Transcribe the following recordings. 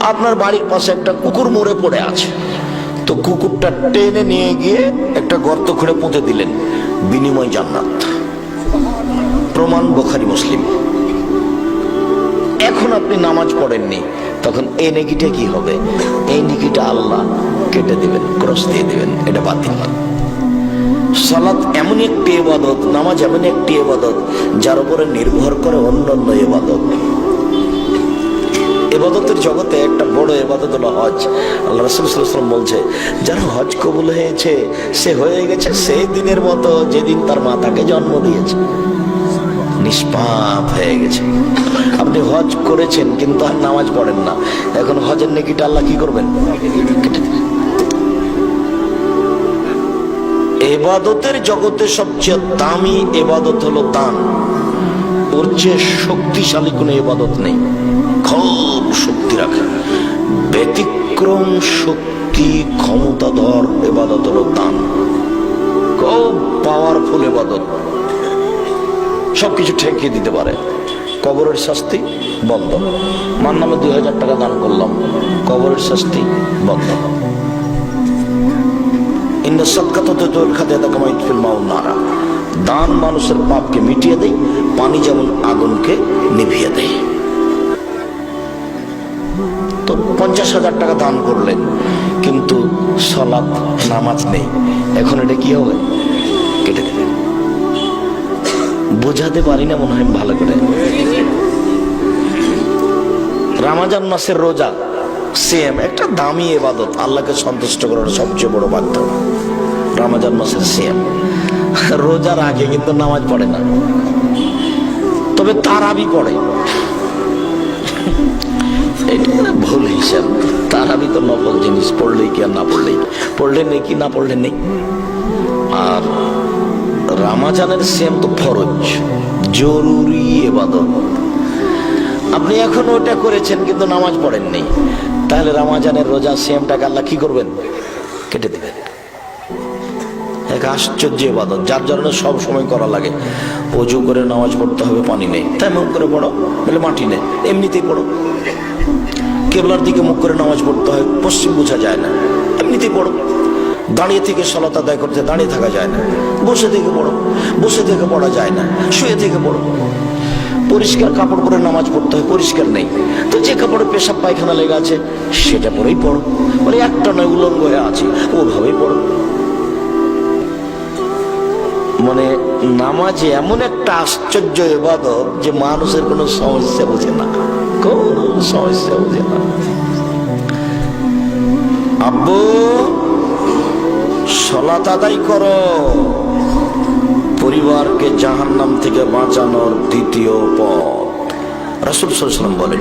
আপনার বাড়ির পাশে একটা কুকুর মরে পড়ে আছে। তো কুকুরটা টেনে নিয়ে গিয়ে একটা গর্ত খুঁড়ে পুঁতে দিলেন। বিনিময় জান্নাত। প্রমাণ বোখারি মুসলিম। এখন আপনি নামাজ পড়েননি, তখন এই নেকিটা কি হবে? এই নেকিটা আল্লাহ কেটে দিবেন, ক্রস দিয়ে দিবেন, এটা বাতিল সালাত এমন একটি এবাদত নামাজ এমন একটি এবাদত যার উপরে নির্ভর করে অন্যান্য এবাদত এবাদতের জগতে একটা বড় এবাদত হলো হজ। আল্লাহ রসুলাম বলছে, যার হজ কবুল হয়েছে, সে হয়ে গেছে সেই দিনের মতো যেদিন তার মা তাকে জন্ম দিয়েছে। নিষ্পাপ হয়ে গেছে। আপনি হজ করেছেন, কিন্তু আর নামাজ পড়েন না। এখন হজের নেকিটা আল্লাহ কি করবেন? এবাদতের জগতে সবচেয়ে দামি এবাদত হলো দান। ওর চেয়ে শক্তিশালী কোনো এবাদত নেই। খুব শক্তি রাখে। ব্যতিক্রম শক্তি, ক্ষমতাধর এবাদত হলো দান। খুব পাওয়ারফুল এবাদত। সবকিছু ঠেকিয়ে দিতে পারে। কবরের শাস্তি বন্ধ। মার নামে দুই হাজার টাকা দান করলাম। কবরের শাস্তি বন্ধ। ইন্দা সৎকাত খাতে কামাই নারা। দান মানুষের পাপকে মিটিয়ে দেয় পানি যেমন আগুনকে নিভিয়ে দেয় পঞ্চাশ হাজার টাকা দান করলেন। কিন্তু সলাপ নামাজ নেই। এখন এটা কি হবে? কেটে দেবেন বোঝাতে পারি না মনে হয় ভালো করে। রামাজান মাসের রোজা সেম একটা দামি এবাদত, আল্লাহকে সন্তুষ্ট করার সবচেয়ে বড় মাধ্যম রামাজান মাসের সেম রোজার আগে কিন্তু নামাজ পড়ে না। তবে তারাবি পড়ে। এটা ভুল হিসাব। তারাবি তো নকল জিনিস, পড়লেই কি আর না পড়লেই? পড়লে নেই কি না পড়লে নেই? আর রামাজানের সেম তো ফরজ, জরুরি এবাদত। আপনি এখন ওটা করেছেন কিন্তু নামাজ পড়েননি। তাহলে রামাজানের রোজা সেমটাকে আল্লাহ কি করবেন? কেটে দিবেন। এক আশ্চর্য এবাদত যার জন্য সব সময় করা লাগে। অজু করে নামাজ পড়তে হবে, পানি নেই। তাই মুখ করে পড়ো, বলে মাটি নেই। এমনিতেই পড়ো। কেবলার দিকে মুখ করে নামাজ পড়তে হয়, পশ্চিম বোঝা যায় না। এমনিতেই পড়ো। দাঁড়িয়ে থেকে সলাত আদায় করতে, দাঁড়িয়ে থাকা যায় না। বসে থেকে পড়ো। বসে থেকে পড়া যায় না। শুয়ে থেকে পড়ো। পরিষ্কার কাপড় পরে নামাজ পড়তে হয়, পরিষ্কার নেই। তো যে কাপড়ে পেশাব, পায়খানা লেগে আছে, সেটা পরেই পড়ো। বলে একটা নয়, উলঙ্গ হয়ে আছে। ওভাবেই পড়ো। মানে নামাজ এমন একটা আশ্চর্য এবাদত যে মানুষের কোনো সমস্যা বোঝে না। কোন সমস্যা বোঝে না। আব্বু, সলাত আদায় করো। পরিবারকে জাহান্নাম থেকে বাঁচানোর দ্বিতীয় পথ। রাসুল সাল্লাম বলেন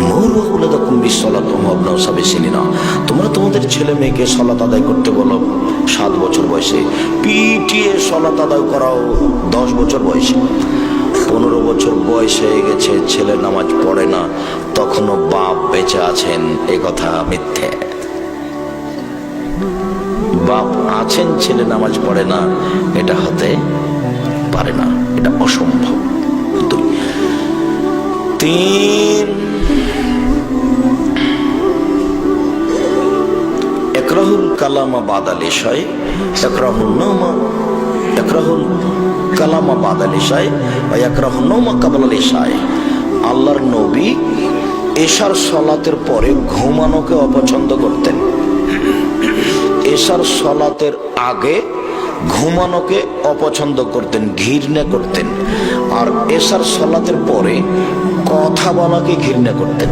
মৌরুল রকম বিশ্বলাত মহবনা সবে না তোমরা তোমাদের ছেলে মেয়েকে সলাত আদায় করতে বলো। সাত বছর বয়সে। পিটিয়ে সলাত আদায় করাও দশ বছর বয়সে। পনেরো বছর বয়স হয়ে গেছে, ছেলে নামাজ পড়ে না। তখনও বাপ বেঁচে আছেন, এ কথা মিথ্যে। বাপ আছেন, ছেলে নামাজ পড়ে না, এটা হতে পারে না, এটা অসম্ভব। তিন একরাহুল কালামা বাদাল এশায় একরাহুল নমা, একরাহুল কালামা বাদাল এশায় বা একরাহুল নমা কাবাল এশায় আল্লাহর নবী এশার সলাতের পরে ঘুমানোকে অপছন্দ করতেন। এশার সলাতের আগে ঘুমানোকে অপছন্দ করতেন, ঘৃণা করতেন। আর এশার সলাতের পরে কথা বলাকে ঘৃণা করতেন।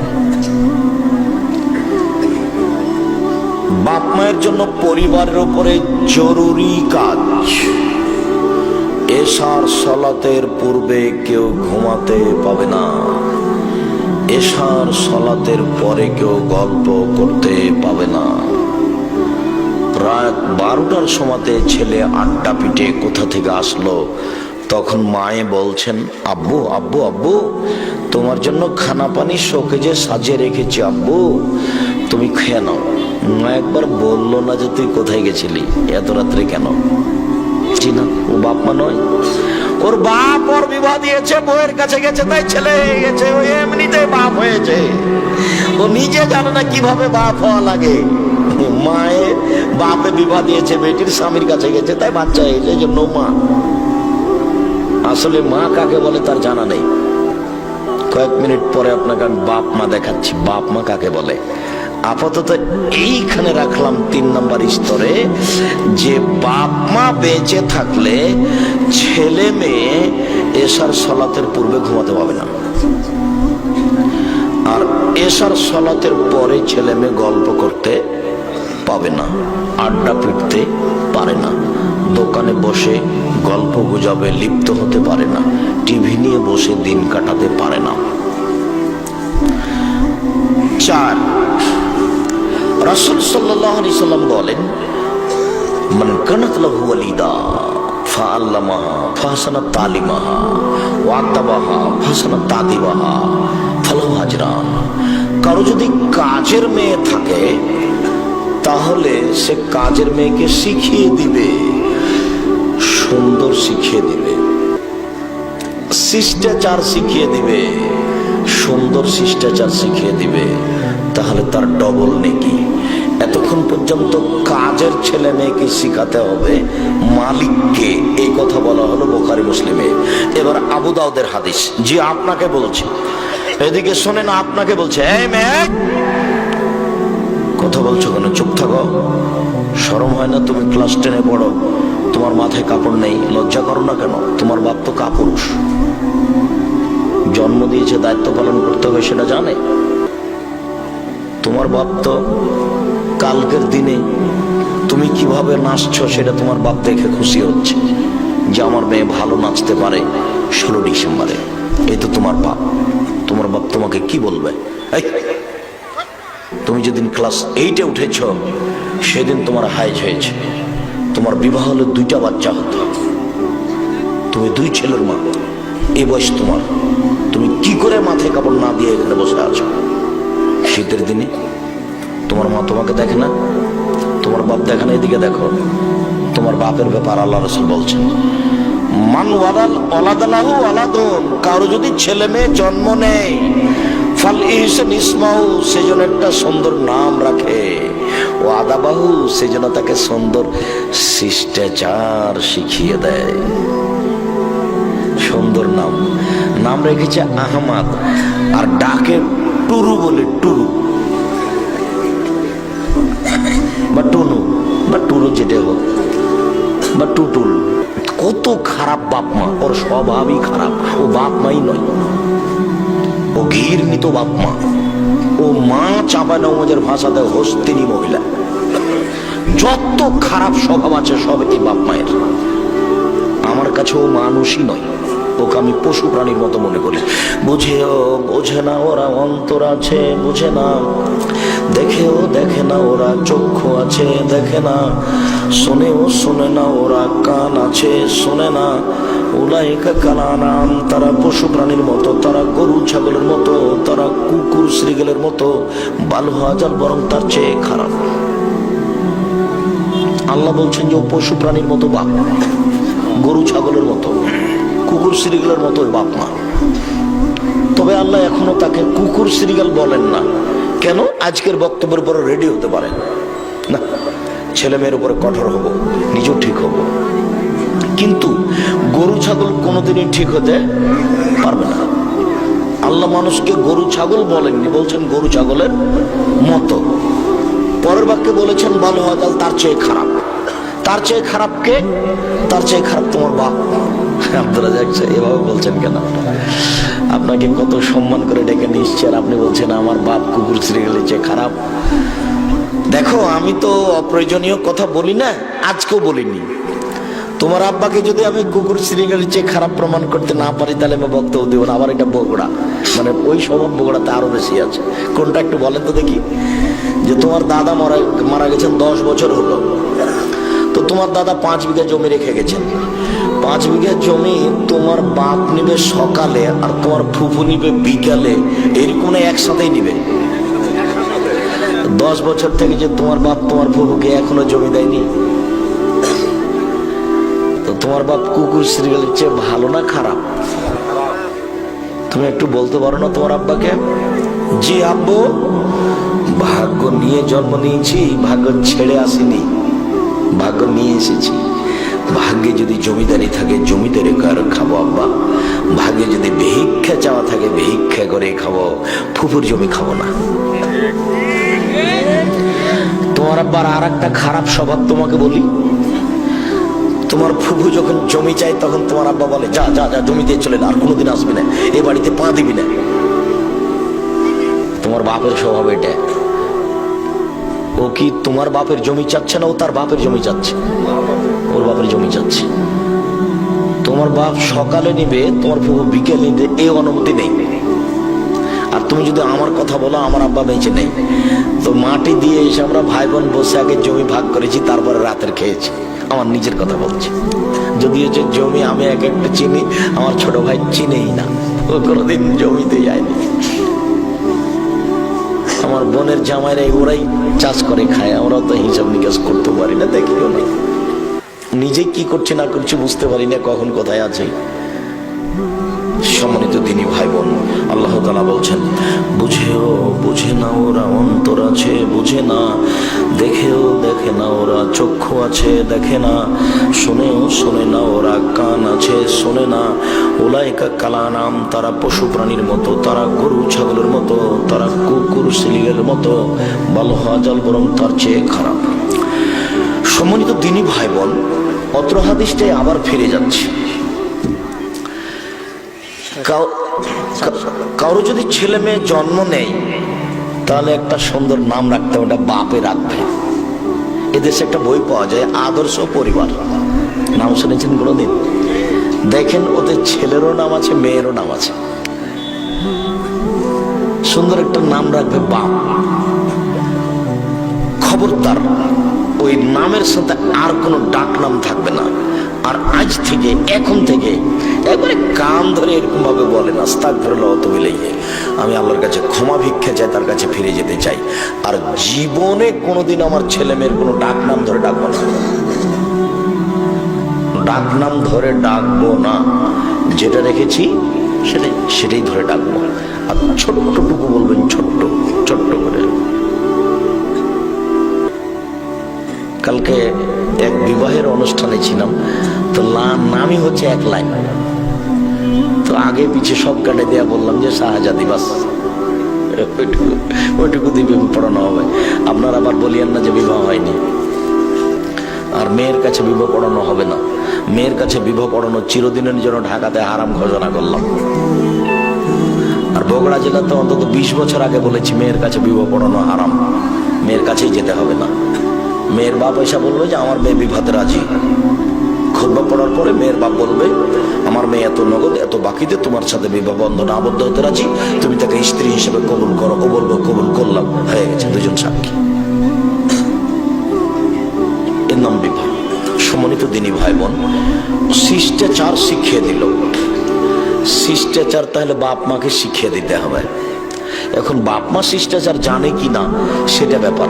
বাপ মায়ের জন্য পরিবারের উপরে জরুরি কাজ। এশার সলাতের পূর্বে কেউ ঘুমাতে পাবে না। এশার সলাতের পরে কেউ গল্প করতে পাবে না। রাত বারোটার সময়তে ছেলে আড্ডা পিটে কোথা থেকে আসলো, তখন মায়ে বলছেন, আব্বু আব্বু আব্বু, তোমার জন্য খানা পানি শোকেজে সাজিয়ে রেখেছি, আব্বু। তুমি খেয়ে নাও। মা একবার বলল না যে তুই কোথায় গেছিলি, এত রাত্রে কেন? জি না ও বাপ মা নয়। ওর বাপ ওর বিবাহ দিয়েছে, বউয়ের কাছে গেছে, তাই ছেলে গেছে, ও এমনিতে বাপ হয়েছে। ও নিজে জানে না কীভাবে বাপ হওয়া লাগে। মায়ে বাপে বিবাহ দিয়েছে, বেটির স্বামীর কাছে গেছে, তাই বাচ্চা হয়েছে জন্য মা। আসলে মা কাকে বলে তার জানা নেই। কয়েক মিনিট পরে আপনাকে আমি বাপ মা দেখাচ্ছি। বাপ মা কাকে বলে? আপাতত এইখানে রাখলাম তিন নম্বর স্তরে, যে বাপ মা বেঁচে থাকলে ছেলে মেয়ে এসার সলাতের পূর্বে ঘুমাতে পাবে না। আর এসার সলাতের পরে ছেলে মেয়ে গল্প করতে পাবে না, আড্ডা পিটতে পারে না, দোকানে বসে গল্প গুজবে, লিপ্ত হতে পারে না, টিভি নিয়ে বসে দিন কাটাতে পারে না। চার রাসুল সাল্লাম বলেন, মান কানাত লাহু ফালাহু আজরান কারও যদি কাজের মেয়ে থাকে, তাহলে সে কাজের মেয়েকে শিখিয়ে দিবে, সুন্দর শিখিয়ে দিবে, শিষ্টাচার শিখিয়ে দিবে। সুন্দর শিষ্টাচার শিখিয়ে দিবে, তাহলে তার ডবল নেকি। এতক্ষণ পর্যন্ত কাজের ছেলে মেয়েকে শিখাতে হবে, মালিককে। এই কথা বলা হলো বোখারি মুসলিমে। এবার আবু দাউদের হাদিস জি আপনাকে বলছি। এদিকে শোনে না আপনাকে বলছে কথা বলছো কেন? চুপ থাকো। সরম হয় না, তুমি ক্লাস টেনে পড়ো। তোমার মাথায় কাপড় নেই, লজ্জা করো না কেন? তোমার বাপ তো কাপুরুষ। জন্ম দিয়েছে, দায়িত্ব পালন করতে হবে, সেটা জানে। তোমার বাপ তো কালকের দিনে তুমি কীভাবে নাচছো সেটা তোমার বাপ দেখে খুশি হচ্ছে যে আমার মেয়ে ভালো নাচতে পারে ষোলো ডিসেম্বরে। এই তো তোমার বাপ। তোমার বাপ তোমাকে কি বলবে? তুমি যেদিন ক্লাস এইটে উঠেছ, সেদিন তোমার হাইজ হয়েছে। তোমার বিবাহ হলে দুইটা বাচ্চা হতো। তুমি দুই ছেলের মা। এ বয়স তোমার। তুমি কি করে মাথায় কাপড় না দিয়ে এখানে বসে আছো? শীতের দিনে তোমার মা তোমাকে দেখে না? তোমার বাপ দেখে না? এদিকে দেখো। তোমার বাপের ব্যাপার আল্লাহ রসুল বলছেন। মান ওয়ালাল অলাদালাহু আলাদুন কারও যদি ছেলে মেয়ে জন্ম নেয়, ফাল ইহসান ইসমাউ সেজন্য একটা সুন্দর নাম রাখে। ও আদাবাহু সেজন্য তাকে সুন্দর শিষ্টাচার শিখিয়ে দেয়। সুন্দর নাম। নাম রেখেছে আহমাদ, আর ডাকে টুরু বলে টুরু। বা টুনু, বা টুরু যেটা হোক, বা টুটুল। কত খারাপ বাপ মা, ওর স্বভাবই খারাপ। ও বাপ মাই নয়, ও ঘৃণিত বাপ মা। ও মা চাপা নওয়াজের ভাষাতে হস্তিনী মহিলা। যত খারাপ স্বভাব আছে সব এই বাপ মায়ের। আমার কাছে ও মানুষই নয়। ওকে আমি পশু প্রাণীর মতো মনে করি। বুঝেও বোঝে না ওরা অন্তর আছে, বুঝে না। দেখেও দেখে না ওরা চক্ষু আছে, দেখে না। শোনেও শোনে না ওরা কান আছে, শোনে না। তারা পশু প্রাণীর মতো, তারা গরু ছাগলের মতো, তারা কুকুর শ্রীগেলের মতো। বালু হাজার বরং তার চেয়ে খারাপ। আল্লাহ বলছেন যে পশু প্রাণীর মতো বাপ, গরু ছাগলের মতো। কুকুর শ্রীগালের মতো ওর বাপ মা। তবে আল্লাহ এখনও তাকে কুকুর সিরিগাল বলেন না। কেন? আজকের বক্তব্যের উপরে রেডি হতে পারে। না, ছেলে মেয়ের উপরে কঠোর হব, নিজেও ঠিক হব। কিন্তু গরু ছাগল কোনোদিনই ঠিক হতে পারবে না। আল্লাহ মানুষকে গরু ছাগল বলেননি, বলছেন গরু ছাগলের মতো। পরের বাক্যে বলেছেন ভালো হাজাল তার চেয়ে খারাপ। তার চেয়ে খারাপকে তার চেয়ে খারাপ তোমার বাপ। আপনারা যাচ্ছে এভাবে বলছেন কেন? আপনাকে কত সম্মান করে ডেকে নিচ্ছে আপনি বলছেন আমার বাপ কুকুর শ্রীগালের চেয়ে খারাপ। দেখো, আমি তো অপ্রয়োজনীয় কথা বলি না, আজকেও বলিনি। তোমার আব্বাকে যদি আমি কুকুর শ্রীগালের চেয়ে খারাপ প্রমাণ করতে না পারি, তাহলে আমি বক্তব্য দেবো না। আবার এটা বগুড়া। মানে ওই স্বভাব বগুড়াতে আরও বেশি আছে। কোনটা একটু বলেন তো দেখি। যে তোমার দাদা মারা মারা গেছেন দশ বছর হলো। তো তোমার দাদা পাঁচ বিঘা জমি রেখে গেছেন। পাঁচ বিঘা জমি তোমার বাপ নিবে সকালে আর তোমার ফুফু নিবে বিকালে। এরকম একসাথেই নিবে। দশ বছর থেকে যে তোমার বাপ তোমার ফুফুকে এখনও জমি দেয়নি। তো তোমার বাপ কুকুর সিরিয়ালের চেয়ে ভালো না খারাপ? তুমি একটু বলতে পারো না তোমার আব্বাকে? জি আব্বু, ভাগ্য নিয়ে জন্ম নিয়েছি, ভাগ্য ছেড়ে আসিনি। ভাগ্য নিয়ে এসেছি। ভাগ্যে যদি জমিদারি থাকে, জমিদারি করে খাব আব্বা? ভাগ্যে যদি ভিক্ষা চাওয়া থাকে, ভিক্ষা করে খাব। ফুফুর জমি খাব না। তোমার আব্বার আর একটা খারাপ স্বভাব তোমাকে বলি। তোমার ফুফু যখন জমি চাই তখন তোমার আব্বা বলে, যা যা যা, জমি দিয়ে চলে না আর কোনোদিন আসবি না। এ বাড়িতে পা দিবি না। তোমার বাপের স্বভাব এটা। ও কি তোমার বাপের জমি চাচ্ছে না ও তার বাপের জমি চাচ্ছে? ওর বাপের জমি চাচ্ছে তোমার বাপ সকালে নিবে, তোমার ফুফু বিকেলে নিবে এই অনুমতি নেই। আর তুমি যদি আমার কথা বলো, আমার আব্বা বেঁচে নেই। তো মাটি দিয়ে এসে আমরা ভাই বোন বসে আগে জমি ভাগ করেছি, তারপরে রাতের খেয়েছি। আমার নিজের কথা বলছি। যদি হচ্ছে জমি আমি এক একটা চিনি, আমার ছোট ভাই চিনেই না। ও কোনোদিন জমিতে যায়নি। আমার বোনের জামাইরা ওরাই চাষ করে খায় আমরা তো হিসাব নিকাশ করতে পারি না, দেখিও না। নিজে কি করছে না করছে বুঝতে পারি না, কখন কোথায় আছে। সম্মানিত তিনি ভাই বোন আল্লাহ তালা বলছেন, বুঝেও বুঝে না ওরা অন্তর আছে, বুঝে না। দেখেও দেখে না ওরা চক্ষু আছে, দেখে না। শুনেও শোনে না ওরা কান আছে, শোনে না। ওলাইকা কালা নাম তারা পশু প্রাণীর মতো, তারা গরু ছাগলের মতো, তারা কুকুর সিলিগের মতো। ভালো হওয়া জল বরং তার চেয়ে খারাপ। সম্মানিত দিনী ভাই বল অত্র হাদিসটাই আবার ফিরে যাচ্ছে। কারও যদি ছেলে মেয়ে জন্ম নেই তাহলে একটা সুন্দর নাম রাখতে হবে, ওটা বাপে রাখবে। এদেশে একটা বই পাওয়া যায়, আদর্শ পরিবার। নাম শুনেছেন কোনোদিন? দেখেন, ওদের ছেলেরও নাম আছে, মেয়েরও নাম আছে। সুন্দর একটা নাম রাখবে বাপ। খবরদার। ওই নামের সাথে আর কোনো ডাক নাম থাকবে না। আর আজ থেকে, এখন থেকে, একবারে কান ধরে এরকম ভাবে বলেন আস্তাক ধরল অত আমি আল্লাহর কাছে ক্ষমা ভিক্ষা চাই, তার কাছে ফিরে যেতে চাই। আর জীবনে কোনোদিন আমার ছেলে মেয়ের কোনো ডাক নাম ধরে ডাকবো না। ডাক নাম ধরে ডাকবো না। যেটা রেখেছি, সেটাই সেটাই ধরে ডাকবো। আর ছোট্টটুকু বলবেন, ছোট্ট ছোট্ট করে। কালকে এক বিবাহের অনুষ্ঠানে ছিলাম। তো লা- নামই হচ্ছে এক লাইন। তো আগে পিছে সব কাটে দেয়া বললাম যে, শাহজাদি, বাস। ওইটুকু ওইটুকু দিয়ে পড়ানো হবে। আপনারা আবার বলিয়েন না যে বিবাহ হয়নি। আর মেয়ের কাছে বিবাহ পড়ানো হবে না। মেয়ের কাছে বিবাহ পড়ানো চিরদিনের জন্য ঢাকাতে হারাম ঘোষণা করলাম। আর বগুড়া জেলাতে অন্তত বিশ বছর আগে বলেছি, মেয়ের কাছে বিবাহ পড়ানো হারাম। মেয়ের কাছেই যেতে হবে না। মেয়ের বাপ এসে বলবে যে, আমার মেয়ে বিবাহতে রাজি। খুতবা পড়ার পরে মেয়ের বাপ বলবে, আমার মেয়ে এত নগদ, এত বাকিতে তোমার সাথে বিবাহ বন্ধনে আবদ্ধ হতে রাজি। তুমি তাকে স্ত্রী হিসেবে কবুল করো। ও বলব কবুল করলাম, হয়ে গেছে, দুজন সাক্ষী। এর নাম বিবাহ সম্মানিত দিনী ভাই বোন শিষ্টাচার শিখিয়ে দিল। শিষ্টাচার তাহলে বাপ মাকে শিখিয়ে দিতে হবে। এখন বাপ মা শিষ্টাচার জানে কি না, সেটা ব্যাপার।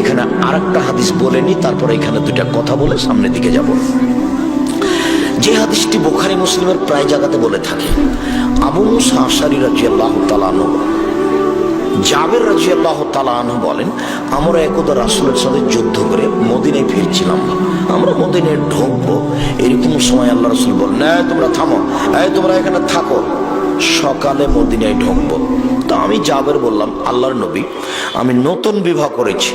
এখানে আরেকটা হাদিস বলেনি তারপরে এখানে দুইটা কথা বলে সামনের দিকে যাব। যে হাদিসটি বোখারি মুসলিমের প্রায় জায়গাতে বলে থাকে, আবু মুসা আশারি রাজিয়াল্লাহ তালানো জাবের রাজি আল্লাহ তালাহ বলেন, আমরা একদা রাসুলের সাথে যুদ্ধ করে মদিনায় ফিরছিলাম। আমরা মদিনায় ঢুকবো, এরকম সময় আল্লাহ রসুল বলেন তোমরা থামো তোমরা এখানে থাকো। সকালে মদিনায় ঢুকবো। তা আমি জাবের বললাম, আল্লাহর নবী, আমি নতুন বিবাহ করেছি,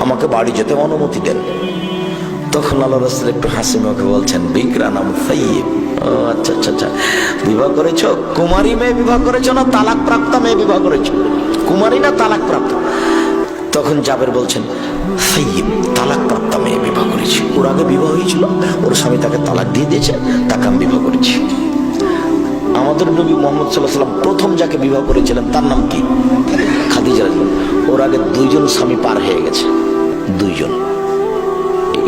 আমাকে বাড়ি যেতে অনুমতি দেন। তখন আল্লাহ রসুল একটু হাসি মুখে বলছেন বিক্রা নাম সাইয়িব ও আচ্ছা আচ্ছা আচ্ছা। বিবাহ করেছ? কুমারী মেয়ে বিবাহ করেছ না তালাক প্রাপ্তা মেয়ে বিবাহ করেছ? কুমারী না তালাক প্রাপ্ত তখন জাবের বলছেন সাইয়িব তালাক প্রাপ্তা মেয়ে বিবাহ করেছি। ওর আগে বিবাহ হয়েছিল, ওর স্বামী তাকে তালাক দিয়ে দিয়েছে, তাকে আমি বিবাহ করেছি। আমাদের নবী মোহাম্মদ সাল্লাহ সাল্লাম প্রথম যাকে বিবাহ করেছিলেন, তার নাম কি? খাদিজা ওর আগে দুইজন স্বামী পার হয়ে গেছে। দুইজন।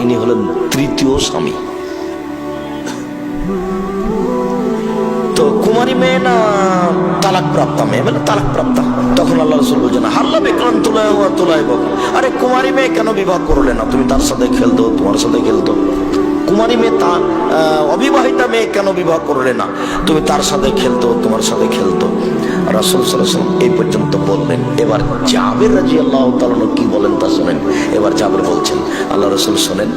ইনি হলেন তৃতীয় স্বামী। তো কুমারী মেয়ে না তালাক প্রাপ্তা মেয়ে? মানে তালাক প্রাপ্তা তখন আল্লাহ রসুল বলছেন, হাল্লা বিক্রাম তোলায় তোলায় আরে কুমারী মেয়ে কেন বিবাহ করলে না? তুমি তার সাথে খেলতো, তোমার সাথে খেলতো। কুমারী মেয়ে তা অবিবাহিতা মেয়ে কেন বিবাহ করলে না? তুমি তার সাথে খেলতো, তোমার সাথে খেলতো। রাসুল সাল্লাম এই পর্যন্ত বললেন, এবার জাবের রাজি আল্লাহ কি বলেন তা শোনেন। এবার জাবের বলছেন, আল্লাহ রসুল শোনেন,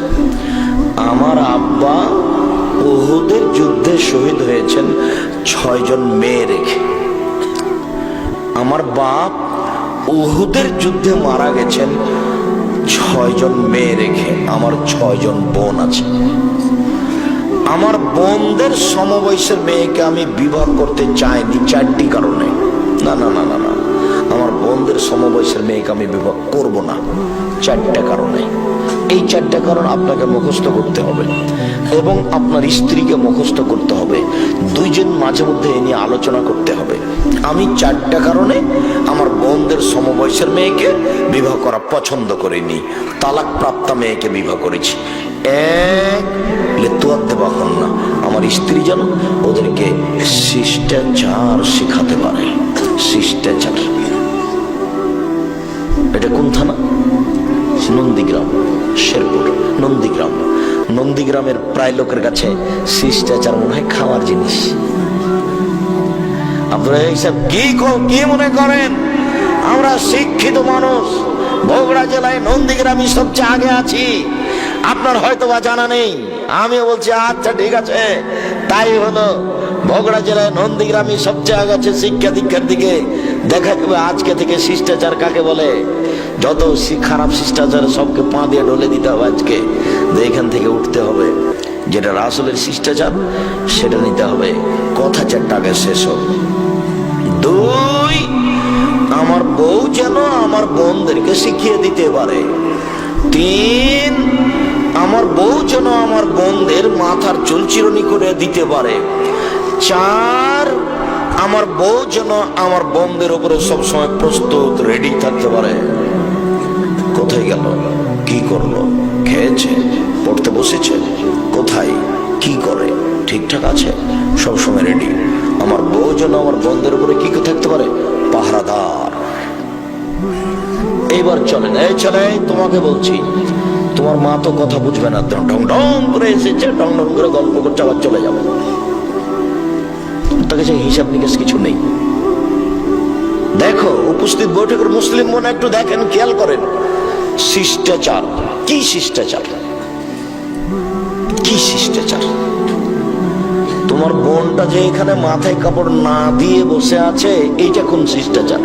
আমার আব্বা উহুদের যুদ্ধে শহীদ হয়েছেন ছয়জন মেয়ে রেখে। আমার বাপ উহুদের যুদ্ধে মারা গেছেন ছয়জন মেয়ে রেখে আমার ছয়জন বোন আছে। আমার বোনদের সমবয়সের মেয়েকে আমি বিবাহ করতে চাইনি চারটি কারণে। না না না না না। আমার বোনদের সমবয়সের মেয়েকে আমি বিবাহ করব না। চারটা কারণে। এই চারটা কারণ আপনাকে মুখস্থ করতে হবে। এবং আপনার স্ত্রীকে মুখস্থ করতে হবে। দুইজন মাঝে মধ্যে এ নিয়ে আলোচনা করতে হবে। আমি চারটা কারণে আমার বোনদের সমবয়সের মেয়েকে বিবাহ করা পছন্দ করিনি। তালাক প্রাপ্তা মেয়েকে বিবাহ করেছি। এক না। আমার স্ত্রী যেন ওদেরকে শিষ্টাচার শেখাতে পারে। শিষ্টাচার। এটা কোন থানা? নন্দীগ্রাম, শেরপুর, নন্দীগ্রাম। নন্দীগ্রামের প্রায় লোকের কাছে শিষ্টাচার মনে হয় খাওয়ার জিনিস। আপনারা এইসব কি কি মনে করেন? আমরা শিক্ষিত মানুষ। বগুড়া জেলায় নন্দীগ্রামই সবচেয়ে আগে আছি। আপনার হয়তো বা জানা নেই। আমিও বলছি আচ্ছা ঠিক আছে। তাই হলো, বগুড়া জেলায় নন্দীগ্রামই সবচেয়ে আগে আছে শিক্ষা দীক্ষার দিকে। দেখা যাবে আজকে থেকে শিষ্টাচার কাকে বলে? যত খারাপ শিষ্টাচার সবকে পা দিয়ে ডলে দিতে হবে আজকে। এখান থেকে উঠতে হবে, যেটা রাসলের শিষ্টাচার, সেটা নিতে হবে। কথা চারটা আগে শেষ হোক। দুই, আমার বউ যেন আমার বোনদেরকে শিখিয়ে দিতে পারে। তিন, আমার বউ যেন আমার বোনদের মাথার চুলচিরনি করে দিতে পারে। চার, আমার বউ যেন আমার বোনদের উপরে সবসময় প্রস্তুত রেডি থাকতে পারে। কোথায় গেল? কি করল? খেয়েছে, পড়তে বসেছে, কোথায়, কি করে, ঠিকঠাক আছে? সবসময় রেডি আমার বউ যেন আমার বন্ধের উপরে কি থাকতে পারে? পাহারাদার। এইবার চলেন এই চলে, তোমাকে বলছি, তোমার মা তো কথা বুঝবে না, ঢং ঢং করে এসেছে, ঢং ঢং করে গল্প করছে, আবার চলে যাবে। তার কাছে হিসাব নিকাশ কিছু নেই। দেখো, উপস্থিত বৈঠকের মুসলিম মনে একটু দেখেন, খেয়াল করেন। শিষ্টাচার। কি শিষ্টাচার? কি শিষ্টাচার? তোমার বোনটা যে এখানে মাথায় কাপড় না দিয়ে বসে আছে, এইটা কোন শিষ্টাচার?